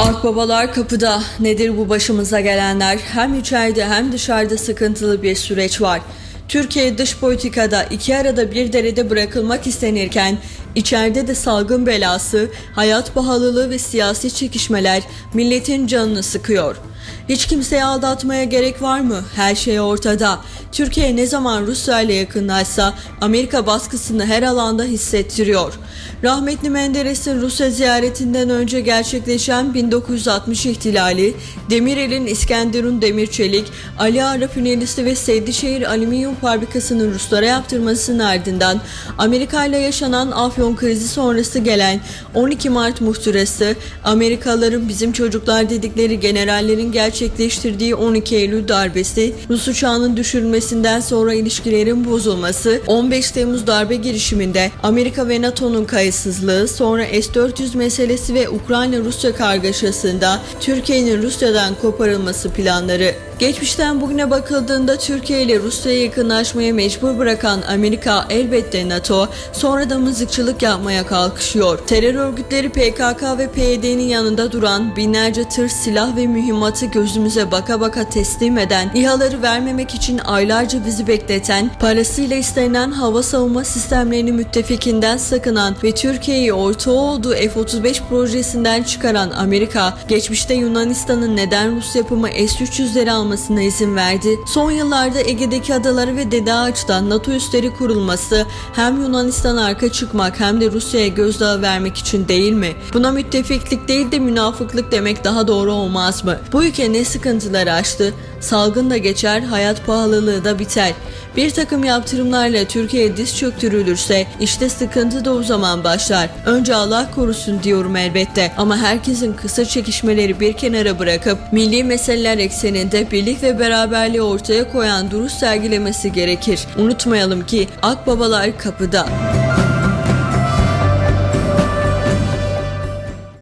Akbabalar kapıda. Nedir bu başımıza gelenler? Hem içeride hem dışarıda sıkıntılı bir süreç var. Türkiye dış politikada iki arada bir derede bırakılmak istenirken içeride de salgın belası, hayat pahalılığı ve siyasi çekişmeler milletin canını sıkıyor. Hiç kimseyi aldatmaya gerek var mı? Her şey ortada. Türkiye ne zaman Rusya ile yakınlaşsa Amerika baskısını her alanda hissettiriyor. Rahmetli Menderes'in Rusya ziyaretinden önce gerçekleşen 1960 ihtilali, Demirel'in İskenderun Demirçelik, Ali Ağa Rafinerisi ve Seydişehir Alüminyum Fabrikası'nın Ruslara yaptırmasının ardından Amerika ile yaşanan Afyon krizi sonrası gelen 12 Mart muhtırası, Amerikalıların bizim çocuklar dedikleri generallerin gerçekleştirdiği 12 Eylül darbesi, Rus uçağının düşürülmesinden sonra ilişkilerin bozulması, 15 Temmuz darbe girişiminde Amerika ve NATO'nun kayıtsızlığı, sonra S-400 meselesi ve Ukrayna-Rusya kargaşasında Türkiye'nin Rusya'dan koparılması planları. Geçmişten bugüne bakıldığında Türkiye ile Rusya'ya yakınlaşmaya mecbur bırakan Amerika elbette NATO sonra da mızıkçılık yapmaya kalkışıyor. Terör örgütleri PKK ve PYD'nin yanında duran binlerce tır silah ve mühimmatı gözümüze baka baka teslim eden, İHA'ları vermemek için aylarca bizi bekleten, parasıyla istenilen hava savunma sistemlerini müttefikinden sakınan ve Türkiye'yi ortağı olduğu F-35 projesinden çıkaran Amerika, geçmişte Yunanistan'ın neden Rus yapımı S-300'leri almasına izin verdi. Son yıllarda Ege'deki adaları ve Dede Ağaç'tan NATO üsleri kurulması hem Yunanistan arka çıkmak hem de Rusya'ya gözdağı vermek için değil mi? Buna müttefiklik değil de münafıklık demek daha doğru olmaz mı? Bu ülke ne sıkıntılar aştı? Salgın da geçer, hayat pahalılığı da biter. Bir takım yaptırımlarla Türkiye diz çöktürülürse işte sıkıntı da o zaman başlar. Önce Allah korusun diyorum elbette ama herkesin kısa çekişmeleri bir kenara bırakıp milli meseleler ekseninde birlik ve beraberliği ortaya koyan duruş sergilemesi gerekir. Unutmayalım ki akbabalar kapıda.